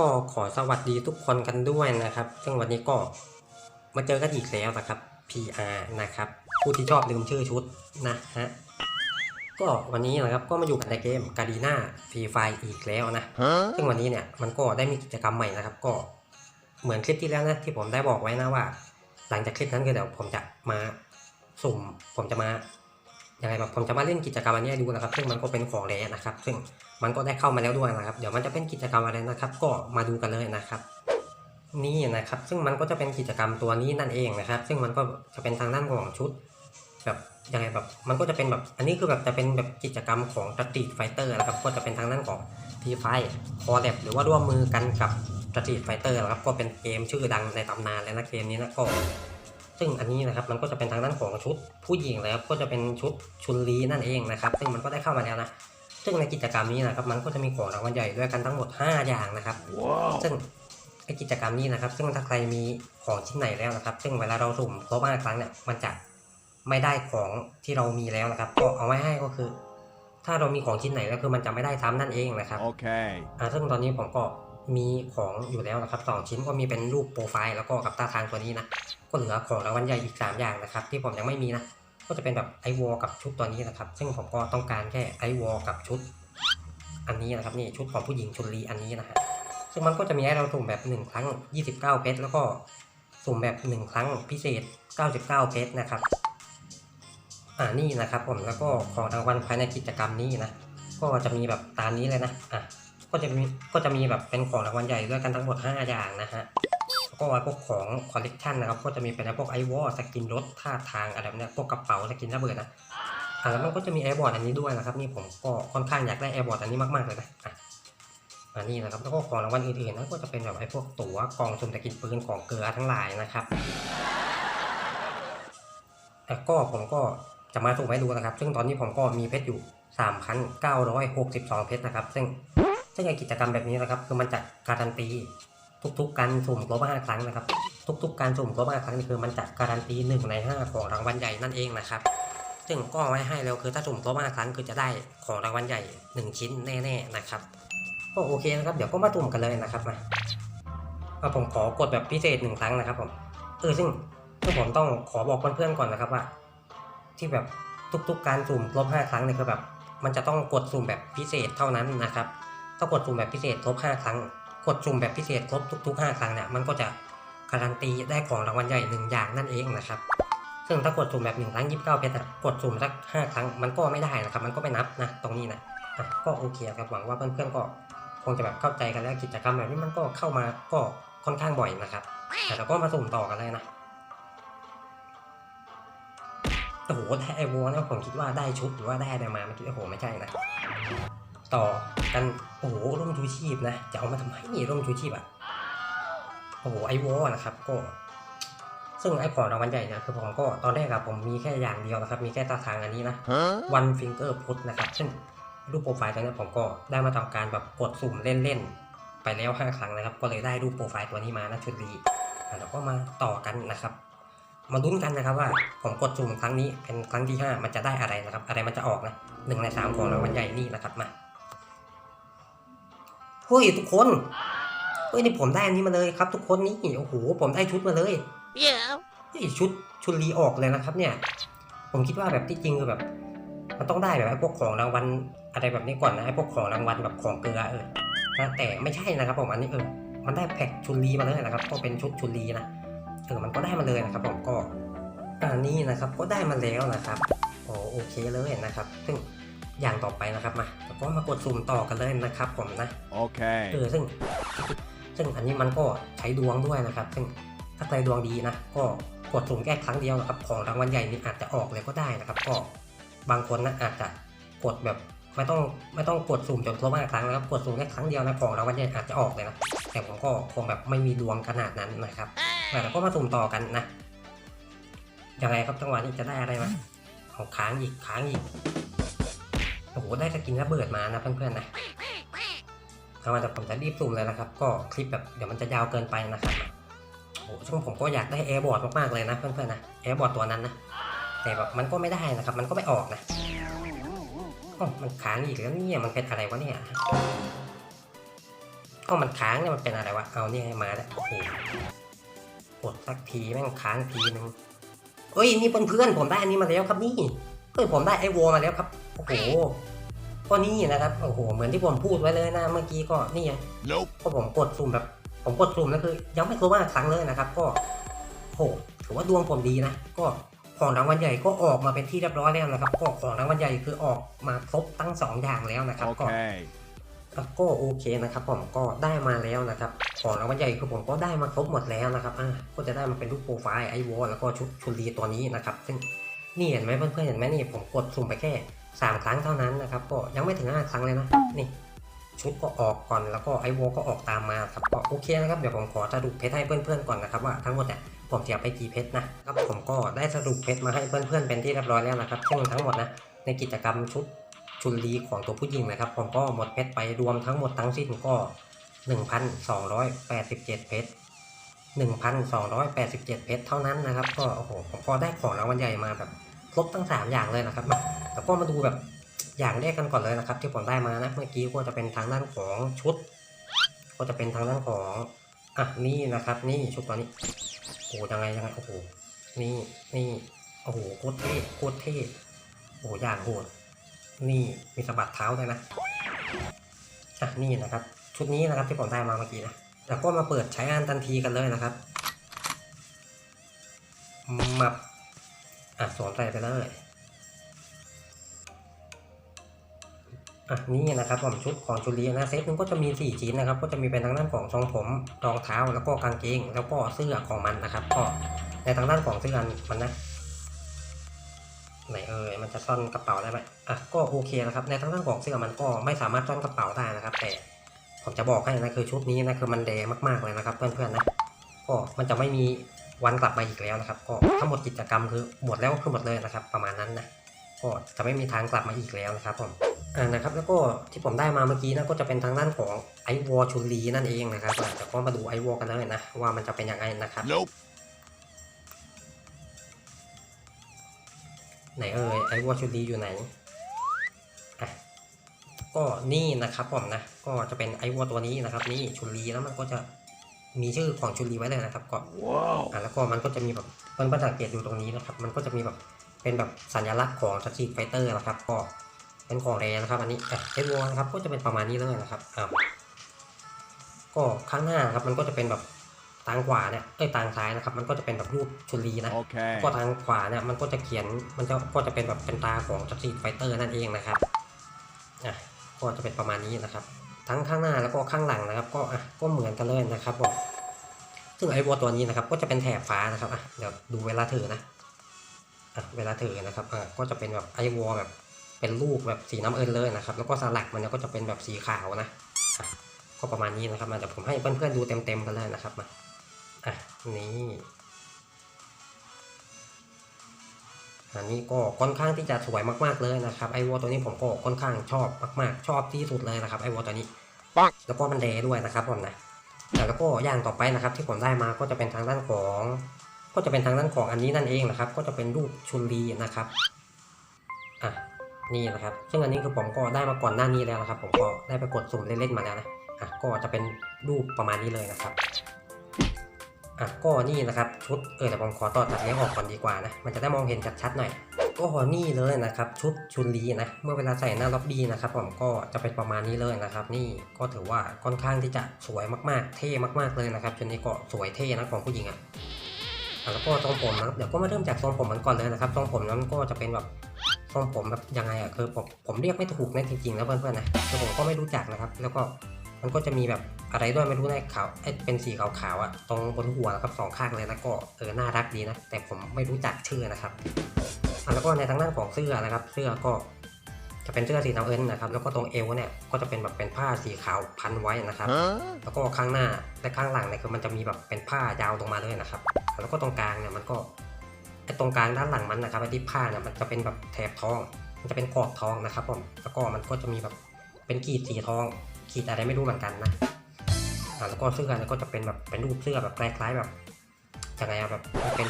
ก็ขอสวัสดีทุกคนกันด้วยนะครับ ซึ่งวันนี้ก็มาเจอกันอีกแล้วนะครับ PR นะครับ ผู้ที่ชอบลืมชื่อชุดนะฮะ ก็วันนี้นะครับก็มาอยู่กันในเกมกาดีนาฟรีไฟอีกแล้วนะ ซึ่งวันนี้เนี่ยมันก็ได้มีกิจกรรมใหม่นะครับ ก็เหมือนคลิปที่แล้วนะที่ผมได้บอกไว้นะว่า หลังจากคลิปนั้นก็เดี๋ยวผมจะมาสุ่มผมจะมา ยังไงแบบผมจะมาเล่นกิจกรรมอันนี้ดูนะครับ ซึ่งมันก็เป็นของแรนะครับ ซึ่งมันก็ได้เข้ามาแล้วด้วยนะครับ เดี๋ยวมันจะเป็นกิจกรรมอะไรนะครับ ก็มาดูกันเลยนะครับนี่นะครับ ซึ่งมันก็จะเป็นกิจกรรมตัวนี้นั่นเองนะครับ ซึ่งมันก็จะเป็นทางด้านของชุดแบบยังไงแบบมันก็จะเป็นแบบอันนี้คือแบบจะเป็นแบบกิจกรรมของสตรีทไฟเตอร์นะครับก็จะเป็นทางด้านของทีไฟคอแลบหรือว่าร่วมมือกันกับสตรีทไฟเตอร์นะครับก็เป็นเกมชื่อดังในตำนานเลยนะเกมนี้นะก็ ซึ่งอันนี้นะครับมันก็จะเป็นทางด้านของชุดผู้หญิงแล้วก็จะเป็นชุดชุนลีนั่นเองนะครับ ซึ่งมันก็ได้เข้ามาแล้วนะซึ่งในกิจกรรมนี้นะครับมันก็จะมีของรางวัลใหญ่ด้วยกันทั้งหมด 5 อย่างนะครับซึ่งไอกิจกรรมนี้นะครับ ซึ่งถ้าใครมีของชิ้นไหนแล้วนะครับ ซึ่งเวลาเราสุ่มครบห้าครั้งเนี่ยมันจะไม่ได้ของที่เรามีแล้วนะครับ ก็เอาไว้ให้ก็คือ ถ้าเรามีของชิ้นไหนแล้วคือมันจะไม่ได้ซ้ำนั่นเองนะครับ Okay. อ่าซึ่งตอนนี้ผมก็ มีของอยู่แล้วนะครับสองชิ้นก็มีเป็นรูปโปรไฟล์แล้วก็กับตาทางตัวนี้นะ ก็เหลือของรางวัลใหญ่อีก 3 อย่างนะครับ ที่ผมยังไม่มีนะ ก็จะเป็นแบบไอวอลกับชุดตัวนี้นะครับ ซึ่งผมก็ต้องการแค่ไอวอลกับชุด อันนี้นะครับนี่ชุดของผู้หญิงชุนลีอันนี้นะฮะซึ่งมันก็จะมีให้เราสุ่มแบบ 1 ครั้ง 29 เพชรแล้วก็สุ่มแบบ 1 ครั้งพิเศษ 99 เพชรนะครับอ่านี่นะครับผมแล้วก็ของรางวัลภายในกิจกรรมนี้นะก็จะมีแบบตามนี้เลยนะอะ ก็จะมีก็จะมีแบบเป็นของรางวัลใหญ่ด้วยกันทั้งหมด 5 อย่างนะฮะแล้วก็พวกของคอลเลกชันนะครับก็จะมีเป็นพวกไอวอลสกินรถท่าทางอะไรแบบนี้พวกกระเป๋าสกินระเบิดนะอะแล้วมันก็จะมีแอร์บอร์ดอันนี้ด้วยนะครับนี่ผมก็ค่อนข้างอยากได้แอร์บอร์ดอันนี้มากๆเลยนะอะอันนี้นะครับแล้วก็ของรางวัลอื่นๆนะก็จะเป็นแบบไอ้พวกตั๋วกล่องสุ่มตะกินปืนของเกลือทั้งหลายนะครับแต่ก็ผมก็จะมาสุ่มให้ดูนะครับ ซึ่งตอนนี้ผมก็มีเพชรอยู่ 3,962 เพชรนะครับ ซึ่ง ซึ่งไอกิจกรรมแบบนี้นะครับ คือมันจะการันตีทุกๆการสุ่มครบ5ครั้งนะครับ ทุกๆการสุ่มครบ5ครั้งนี่คือมันจะการันตี1ใน5ของรางวัลใหญ่นั่นเองนะครับ ซึ่งก็ไว้ให้แล้วคือถ้าสุ่มครบ5ครั้งคือจะได้ของรางวัลใหญ่1ชิ้นแน่ๆนะครับก็โอเคนะครับ เดี๋ยวก็มาสุ่มกันเลยนะครับมาเอาผมขอกดแบบพิเศษหนึ่งครั้งนะครับผมเออซึ่งซึ่งผมต้องขอบอกเพื่อนๆก่อนนะครับว่า ที่แบบทุกๆการสุ่มครบห้าครั้งเนี่ยคือแบบ มันจะต้องกดสุ่มแบบพิเศษเท่านั้นนะครับ ถ้ากดสุ่มแบบพิเศษครบห้าครั้ง กดสุ่มแบบพิเศษครบทุกๆห้าครั้งเนี่ยมันก็จะการันตีได้ของรางวัลใหญ่หนึ่งอย่างนั่นเองนะครับ ซึ่งถ้ากดสุ่มแบบหนึ่งครั้งยีิบเก้าเพชรกดสุ่มสักห้าครั้งมันก็ไม่ได้นะครับ มันก็ไม่นับนะตรงนี้นะอะก็โอเคครับหวังว่าเพื่อนๆก็คงจะแบบเข้าใจกันแล้วกิจกรรมแบบนี้มันก็เข้ามาก็ค่อนข้างบ่อยนะครับแต่เราก็มาสุ่มต่อกันเลยนะโอ้โหได้ไอวอลนะผมคิดว่าได้ชุดหรือว่าได้อะไรมาเมื่อกี้โอ้โหไม่ใช่นะ ต่อ กันโอ้โหร่มชูชีพนะจะเอามาทำไมนี่ร่มชูชีพอะโอ้โหไอวอลนะครับก็ ซึ่งไอของรางวัลใหญ่เนี่ยคือผมก็ตอนแรกอะผมมีแค่อย่างเดียวนะครับ มีแค่ตาทางอันนี้นะ Huh? one finger put นะครับซึ่งรูปโปรไฟล์ตัวนี้ผมก็ได้มาทำการแบบกดสุ่มเล่นๆไปแล้ว5ครั้งนะครับ ก็เลยได้รูปโปรไฟล์ตัวนี้มานะชุดรีอะแล้วก็มาต่อกันนะครับ มาลุ้นกันนะครับว่าผมกดสุ่มครั้งนี้เป็นครั้งที่ 5 มันจะได้อะไรนะครับ อะไรมันจะออกนะหนึ่งในสามของรางวัลใหญ่นี่นะครับมา เฮ้ยทุกคนเฮ้ยนี่ผมได้อันนี้มาเลยครับ ทุกคนนี่โอ้โหผมได้ชุดมาเลย Yeah. เฮ้ยชุดชุดรีออกเลยนะครับ เนี่ย ผมคิดว่าแบบที่จริงคือแบบ มันต้องได้แบบไอ้พวกของรางวัลอะไรแบบนี้ก่อนนะไอ้พวกของรางวัลแบบของเกลือเออนะแต่ไม่ใช่นะครับผมอันนี้เออมันได้แพ็กชุนรีมาเลยนะครับ ก็เป็นชุดชุนรีนะเออมันก็ได้มาเลยนะครับผมก็อันนี้นะครับก็ได้มาแล้วนะครับโอ้โอเคเลยนะครับ ซึ่ง อย่างต่อไปนะครับมาแล้วก็มากดสุ่มต่อกันเลยนะครับผมนะเอ Okay. อซึ่ง ซึ่งอันนี้มันก็ใช้ดวงด้วยนะครับ ซึ่งถ้าใครดวงดีนะก็กดสุ่มแค่ครั้งเดียวนะครับ ของรางวัลใหญ่นี่อาจจะออกเลยก็ได้นะครับ ก็บางคนนะอาจจะกดแบบไม่ต้องไม่ต้องกดสุ่มจนครบห้าครั้งนะครับกดสุ่มแค่ครั้งเดียวนะของรางวัลใหญ่อาจจะออกเลยนะแต่ผมก็คงแบบไม่มีดวงขนาดนั้นนะครับแต่เราก็มาสุ่มต่อกันนะยังไงครับจังหวะนี้จะได้อะไรมาเอาค้างอีกค้างอีกโอ้โห ได้สกินระเบิดมานะเพื่อนๆนะเอามาแต่ผมจะรีบซูมเลยนะครับ ก็คลิปแบบเดี๋ยวมันจะยาวเกินไปนะครับโอ้โหซึ่งผมก็อยากได้แอร์บอร์ดมากๆเลยนะเพื่อนๆนะแอร์บอร์ดตัวนั้นนะแต่แบบมันก็ไม่ได้นะครับ มันก็ไม่ออกนะโอ้มันค้างอีกแล้วเนี่ยมันเป็นอะไรวะเนี่ยก็มันค้างเนี่ยมันเป็นอะไรวะเอาเนี่ยมาแล้วโอ้โหกดสักทีแม่งค้างทีนึงเอ้ยนี่เพื่อนๆผมได้อันนี้มาแล้วครับนี่เพื่อนผมได้ไอโวมาแล้วครับโอ้โห ก็นี่นะครับโอ้โหเหมือนที่ผมพูดไว้เลยนะเมื่อกี้ก็นี่ไง Nope. ก็ผมกดซูมแบบ ผมกดซูมแล้วคือ ยังไม่ครบห้าครั้งเลยนะครับ ก็โหถือว่าดวงผมดีนะก็ของรางวัลใหญ่ก็ออกมาเป็นที่เรียบร้อยแล้วนะครับ ก็ของรางวัลใหญ่คือออกมาครบทั้งสองอย่างแล้วนะครับ ก็ Okay. ก็โอเคนะครับ ผมก็ได้มาแล้วนะครับ ของรางวัลใหญ่คือผมก็ได้มาครบหมดแล้วนะครับอะก็จะได้มาเป็นรูปโปรไฟล์ไอวอลแล้วก็ชุดชุลีตัวนี้นะครับ ซึ่งนี่เห็นไหมเพื่อนๆเห็นไหมนี่ผมกดสุ่มไปแค่ สามครั้งเท่านั้นนะครับ ก็ยังไม่ถึงห้าครั้งเลยนะ นี่ ชุดก็ออกก่อนแล้วก็ไอวอลก็ออกตามมาครับก็โอเคนะครับเดี๋ยวผมขอสรุปเพชรให้เพื่อนๆก่อนนะครับว่าทั้งหมดเนี่ยผมเสียไปกี่เพชรนะครับผมก็ได้สรุปเพชรมาให้เพื่อนๆเป็นที่เรียบร้อยแล้วนะครับซึ่งทั้งหมดนะในกิจกรรมชุดชุนลีของตัวผู้หญิงนะครับ ผมก็หมดเพชรไปรวมทั้งหมดทั้งสิ้นก็ 1,287 เพชร1,287 เพชรเท่านั้นนะครับ ก็โอ้โหผมก็ได้ของรางวัลใหญ่มาแบบครบทั้ง 3 อย่างเลยนะครับมา แล้วก็มาดูแบบอย่างแรกกันก่อนเลยนะครับ ที่ผมได้มานะเมื่อกี้ก็จะเป็นทางด้านของชุด ก็จะเป็นทางด้านของอะนี่นะครับ นี่ชุดตัวนี้โอ้ยังไงยังไงโอ้โหนี่นี่โอ้โหโคตรเท่โคตรเท่โอ้โหอย่างโหดนี่มีสะบัดเท้าด้วยนะอะนี่นะครับ ชุดนี้นะครับที่ผมได้มาเมื่อกี้นะแล้วก็มาเปิดใช้งานทันทีกันเลยนะครับมับอะสวมใส่ไปเลย อะนี่นะครับผมชุดของชุลีนะเซตหนึงก็จะมี 4 ชิ้นนะครับ ก็จะมีเป็นทางด้านของทรงผมรองเท้าแล้วก็กางเกง แล้วก็เสื้อของมันนะครับ ก็ในทางด้านของเสื้อมันนะไหนเอ่ยมันจะซ่อนกระเป๋าได้ไหมอะก็โอเคนะครับ ในทางด้านของเสื้อมันก็ไม่สามารถซ่อนกระเป๋าได้นะครับ แต่ผมจะบอกให้นะคือชุดนี้นะคือมันแดงมากๆเลยนะครับ เพื่อนๆนะก็มันจะไม่มีวันกลับมาอีกแล้วนะครับ ก็ทั้งหมดกิจกรรมคือหมดแล้วก็คือหมดเลยนะครับ ประมาณนั้นนะก็จะไม่มีทางกลับมาอีกแล้วนะครับผม อ่านะครับแล้วก็ที่ผมได้มาเมื่อกี้นะก็จะเป็นทางด้านของไอวอชุลีนั่นเองนะครับอะเดี๋ยวก็มาดูไอวอกันเลยนะว่ามันจะเป็นยังไงนะครับ Nope. ไหนเอ่ยไอวอชุลีอยู่ไหนอะก็นี่นะครับผมนะก็จะเป็นไอวอตัวนี้นะครับนี่ชุลีแล้วมันก็จะมีชื่อของชุลีไว้เลยนะครับก็ Wow. อะแล้วก็มันก็จะมีแบบเพื่อนๆสังเกตดูตรงนี้นะครับ มันก็จะมีแบบเป็นแบบสัญลักษณ์ของสตรีทไฟเตอร์นะครับก็ เป็นของแรนะครับ อันนี้อะเทสวอนะครับก็จะเป็นประมาณนี้เลยนะครับอ่าก็ข้างหน้านะครับมันก็จะเป็นแบบทางขวาเนี่ยเอ้ยทางซ้ายนะครับ มันก็จะเป็นแบบรูปชุลีนะ Okay. ก็ทางขวาเนี่ยมันก็จะเขียนมันจะก็จะเป็นแบบเป็นตาของสตรีทไฟเตอร์นั่นเองนะครับอะก็จะเป็นประมาณนี้นะครับ ทั้งข้างหน้าแล้วก็ข้างหลังนะครับ ก็อะก็เหมือนกันเลยนะครับผมซึ่งไอ้วัวตัวนี้นะครับ ก็จะเป็นแถบฟ้านะครับอะเดี๋ยวดูเวลาถือนะอะเวลาถือนะครับอะก็จะเป็นแบบไอ้วัวแบบ เป็นรูปแบบสีน้ำเอิญเลยนะครับ แล้วก็สลักมันเนี่ยก็จะเป็นแบบสีขาวนะอะก็ประมาณนี้นะครับมาเดี๋ยวผมให้เพื่อนๆดูเต็มๆกันเลยนะครับมาอะนี่อันนี้ก็ค่อนข้างที่จะสวยมากๆเลยนะครับไอวัวตัวนี้ผมก็ค่อนข้างชอบมากๆ ชอบที่สุดเลยนะครับไอวัวตัวนี้ปังแล้วก็มันแดด้วยนะครับผมนะแต่แล้วก็อย่างต่อไปนะครับ ที่ผมได้มาก็จะเป็นทางด้านของ ก็จะเป็นทางด้านของอันนี้นั่นเองนะครับ ก็จะเป็นรูปชุนลีนะครับอะ นี่นะครับ ซึ่งอันนี้คือผมก็ได้มาก่อนหน้านี้แล้วนะครับ ผมก็ได้ไปกดสุ่มเล่นๆมาแล้วนะอะก็จะเป็นรูปประมาณนี้เลยนะครับอะก็นี่นะครับชุดเออแต่ผมขอต่อตัดเลี้ยงออกก่อนดีกว่านะมันจะได้มองเห็นชัดๆหน่อยก็นี่เลยนะครับชุดชุนลีนะเมื่อเวลาใส่หน้าล็อบบี้นะครับผมก็จะเป็นประมาณนี้เลยนะครับ นี่ก็ถือว่าค่อนข้างที่จะสวยมากๆ เท่มากๆเลยนะครับชุดนี้ก็สวยเท่นะของผู้หญิงอะอะแล้วก็ทรงผมนะเดี๋ยวก็มาเริ่มจากทรงผมมันก่อนเลยนะครับทรงผมนั้นก็จะเป็นแบบ ทรงผมแบบยังไงอะคือผมผมเรียกไม่ถูกนะจริงๆแล้วเพื่อนๆนะคือผมก็ไม่รู้จักนะครับ แล้วก็มันก็จะมีแบบอะไรด้วยไม่รู้ในขาวไอ้เป็นสีขาวๆอะตรงบนหัวนะครับสองข้างเลยแล้วก็เออน่ารักดีนะแต่ผมไม่รู้จักชื่อนะครับอะแล้วก็ในทางด้านของเสื้อนะครับ เสื้อก็จะเป็นเสื้อสีน้ำเอิญนะครับ แล้วก็ตรงเอวเนี่ยก็จะเป็นแบบเป็นผ้าสีขาวพันไว้นะครับ Huh? แล้วก็ข้างหน้าและข้างหลังเนี่ยคือมันจะมีแบบเป็นผ้ายาวลงมาเลยนะครับ แล้วก็ตรงกลางเนี่ยมันก็ไอ้ ตรงกลางด้านหลังมันนะครับไอ้ที่ผ้าเนี่ยมันจะเป็นแบบแถบทอง มันจะเป็นขอบทองนะครับผมแล้วก็มันก็จะมีแบบเป็นขีดสีทอง ขีดอะไรไม่รู้เหมือนกันนะแล้วก็เสื้อก็จะเป็นแบบเป็นรูปเสื้อแบบคล้ายๆแบบยังไงอะแบบมันเป็น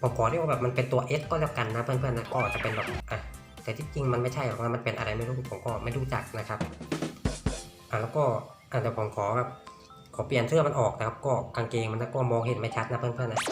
ผมขอเรียกว่าแบบมันเป็นตัว S ก็แล้วกันนะเพื่อนๆนะก็จะเป็นแบบอะแต่ที่จริงมันไม่ใช่หรอกนะมันเป็นอะไรไม่รู้ผมก็ไม่รู้จักนะครับอะแล้วก็อะเดี๋ยวผมขอแบบขอเปลี่ยนเสื้อมันออกนะครับ ก็กางเกงมันก็มองเห็นไม่ชัดนะเพื่อนๆนะ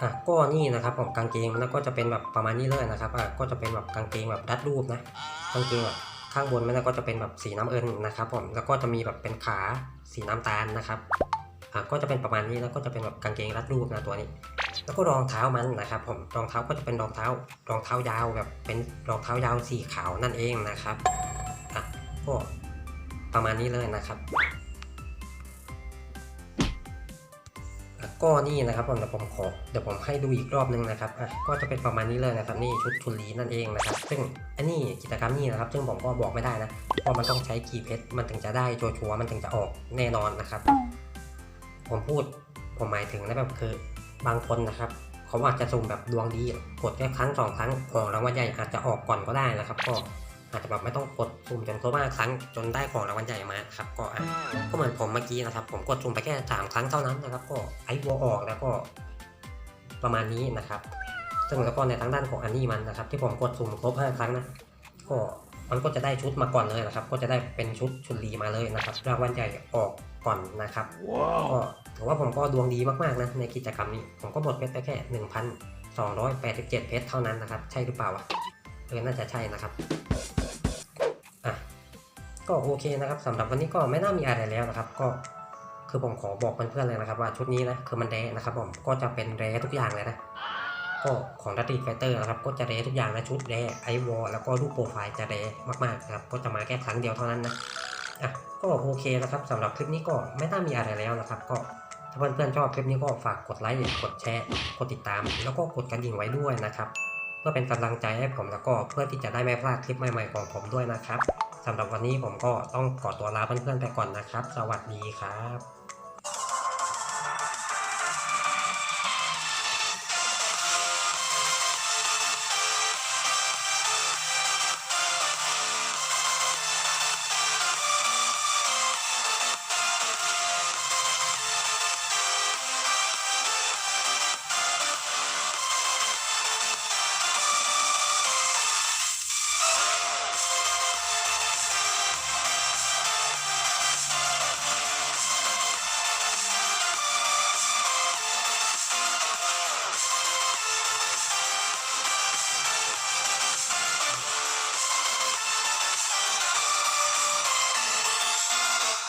อะก็นี่นะครับผมกางเกงมันก็จะเป็นแบบประมาณนี้เลยนะครับอะก็จะเป็นแบบกางเกงแบบรัดรูปนะกางเกงแบบข้างบนมันก็จะเป็นแบบสีน้ำเอิญนะครับผมแล้วก็จะมีแบบเป็นขาสีน้ำตาลนะครับอะก็จะเป็นประมาณนี้แล้วก็จะเป็นแบบกางเกงรัดรูปนะตัวนี้ แล้วก็รองเท้ามันนะครับผมรองเท้าก็จะเป็นรองเท้ารองเท้ายาวแบบเป็นรองเท้ายาวสีขาวนั่นเองนะครับอะก็ประมาณนี้เลยนะครับ ก็นี่นะครับผมเดี๋ยวผมขอเดี๋ยวผมให้ดูอีกรอบนึงนะครับอะก็จะเป็นประมาณนี้เลยนะครับ นี่ชุดชุนลีนั่นเองนะครับ ซึ่งอันนี้กิจกรรมนี้นะครับ ซึ่งผมก็บอกไม่ได้นะเพราะมันต้องใช้กีเพชรมันถึงจะได้ชัวร์มันถึงจะออกแน่นอนนะครับ ผมพูดผมหมายถึงนะแบบคือบางคนนะครับเขาอาจจะสุ่มแบบดวงดีกดแค่ครั้งสองครั้งของรางวัลใหญ่อาจจะออกก่อนก็ได้นะครับก็ อาจจะแบบไม่ต้องกดสุ่มจนครบห้าครั้งจนได้ของรางวัลใหญ่มาครับก็อะก็เหมือนผมเมื่อกี้นะครับ ผมกดสุ่มไปแค่สามครั้งเท่านั้นนะครับ ก็ไอ้วัวออกแล้วก็ประมาณนี้นะครับ ซึ่งแล้วก็ในทางด้านของอันนี้มันนะครับ ที่ผมกดสุ่มครบห้าครั้งนะก็มันก็จะได้ชุดมาก่อนเลยนะครับ ก็จะได้เป็นชุดชุนลีมาเลยนะครับ รางวัลใหญ่ออกก่อนนะครับก็ถือว่าผมก็ดวงดีมากๆนะในกิจกรรมนี้ ผมก็หมดเพชรไปแค่ 1,287 เพชรเท่านั้นนะครับ ใช่หรือเปล่าวะเออน่าจะใช่นะครับอะ ก็โอเคนะครับสำหรับวันนี้ก็ไม่น่ามีอะไรแล้วนะครับ ก็คือผมขอบอกเพื่อนๆเลยนะครับ ว่าชุดนี้นะคือมันแรนะครับผมก็จะเป็นแรทุกอย่างเลยนะก็ของดัตติไฟเตอร์นะครับก็จะแรทุกอย่างนะชุดแรไอวอลแล้วก็รูปโปรไฟล์จะแรมากๆนะครับก็จะมาแค่ครั้งเดียวเท่านั้นนะอะก็โอเคนะครับสำหรับคลิปนี้ก็ไม่น่ามีอะไรแล้วนะครับ ก็ถ้าเพื่อนๆชอบคลิปนี้ก็ฝากกดไลค์กดแชร์กดติดตาม แล้วก็กดกระดิ่งไว้ด้วยนะครับเพื่อเป็นกำลังใจให้ผมแล้วก็เพื่อที่จะได้ไม่พลาดคลิปใหม่ๆของผมด้วยนะครับ สำหรับวันนี้ผมก็ต้องขอตัวลาเพื่อนๆไปก่อนนะครับ สวัสดีครับ